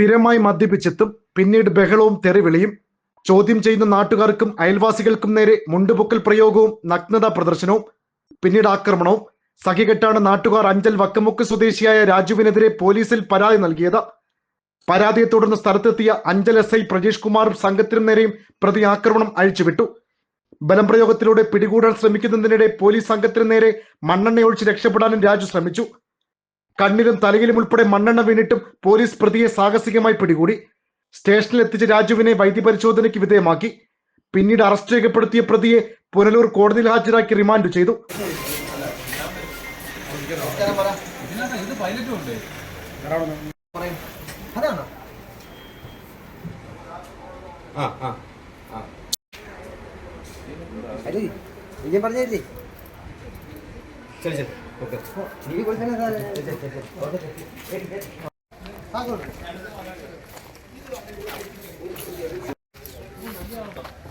സ്ഥിരമായി മദ്യപിച്ചെത്തും പിന്നീട് ബഹളവും തെറിവിളിയും ചോദ്യം ചെയ്യുന്ന നാട്ടുകാർക്കും അയൽവാസികൾക്കും നേരെ മുണ്ടുപൊക്കൽ പ്രയോഗവും നഗ്നതാ പ്രദർശനവും പിന്നീട് ആക്രമണവും. സഖികെട്ടാണ് നാട്ടുകാർ അഞ്ചൽ വക്കമുക്ക് സ്വദേശിയായ രാജുവിനെതിരെ പോലീസിൽ പരാതി നൽകിയത്. പരാതിയെ തുടർന്ന് സ്ഥലത്തെത്തിയ അഞ്ചൽ എസ് ഐ പ്രജീഷ് കുമാറും സംഘത്തിനും നേരെയും പ്രതി ആക്രമണം അഴിച്ചുവിട്ടു. ബലം പ്രയോഗത്തിലൂടെ പിടികൂടാൻ ശ്രമിക്കുന്നതിനിടെ പോലീസ് സംഘത്തിന് നേരെ മണ്ണെണ്ണ ഒഴിച്ച് രക്ഷപ്പെടാനും രാജു ശ്രമിച്ചു. കണ്ണിലും തലയിലും ഉൾപ്പെടെ മണ്ണെണ്ണ വീണിട്ടും പോലീസ് പ്രതിയെ സാഹസികമായി പിടികൂടി സ്റ്റേഷനിൽ എത്തിച്ച രാജുവിനെ വൈദ്യപരിശോധനയ്ക്ക് വിധേയമാക്കി പിന്നീട് അറസ്റ്റ് രേഖപ്പെടുത്തിയ പ്രതിയെ പുനലൂർ കോടതിയിൽ ഹാജരാക്കി റിമാൻഡ് ചെയ്തു ആ ശരി ശരി ഓക്കെ.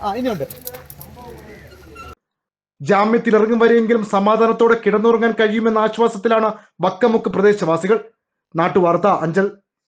ആ ഇനിയുണ്ട്. ജാമ്യത്തിൽ ഇറങ്ങും വരെയെങ്കിലും സമാധാനത്തോടെ കിടന്നുറങ്ങാൻ കഴിയുമെന്ന ആശ്വാസത്തിലാണ് വക്കമുക്ക് പ്രദേശവാസികൾ. നാട്ടുവാർത്ത അഞ്ചൽ.